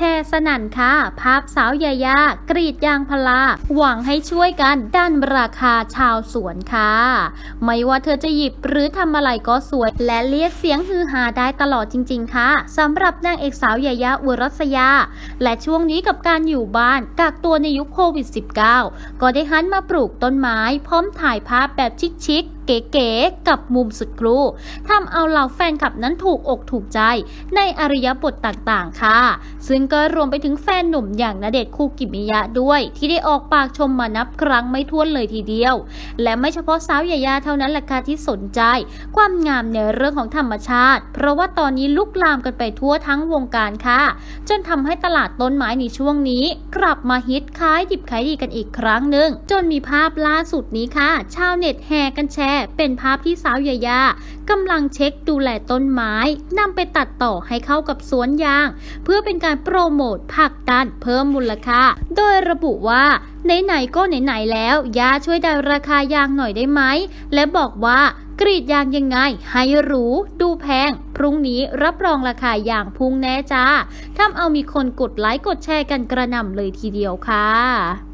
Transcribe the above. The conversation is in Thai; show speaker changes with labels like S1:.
S1: ชร์ สนั่นค่ะ ภาพสาวยายากรีดยางพาราหวังให้ช่วยกันดันราคาชาวสวนค่ะ ไม่ว่าเธอจะหยิบหรือทำอะไรก็สวย และเรียกเสียงฮือฮาได้ตลอดจริง ๆ ค่ะสำหรับนางเอกสาวยายาอุรัสยา และช่วงนี้กับการอยู่บ้านกักตัวในยุคโควิด -19 ก็ได้หันมาปลูกต้นไม้พร้อมถ่ายภาพแบบชิคๆเก๋ๆกับมุมสุดกรูทำเอาเหล่าแฟนคลับนั้นถูกอกถูกใจในอริยบทต่างๆ ค่ะ ซึ่งก็รวมไปถึงแฟนหนุ่มอย่างณเดชน์คูกิมิยะด้วย ที่ได้ออกปากชมมานับครั้งไม่ถ้วนเลยทีเดียว และไม่เฉพาะสาวยายาเท่านั้นแหละค่ะที่สนใจ ความงามในเรื่องของธรรมชาติ เพราะว่าตอนนี้ลุกลามกันไปทั่วทั้งวงการค่ะ จนทำให้ตลาดต้นไม้ในช่วงนี้ กลับมาฮิตขายดิบขายดีกันอีกครั้งหนึ่งจนมีภาพล่าสุดนี้ค่ะ ชาวเน็ตแห่กันแชร์ เป็นภาพที่สาวยายากำลังเช็คดูแลต้นไม้นำไปตัดต่อให้เข้ากับสวนยาง เพื่อเป็นการโปรโมทผลักดันเพิ่มมูลค่า โดยระบุว่าไหนๆก็ไหนๆแล้วยาช่วยดันราคายางหน่อยได้ไหม และบอกว่ากรีดยางยังไง ให้รู้ดูแพง พรุ่งนี้รับรองราคายางพุ่งแน่จ้าทำเอามีคนกดไลค์กดแชร์กันกระหน่ำเลยทีเดียวค่ะ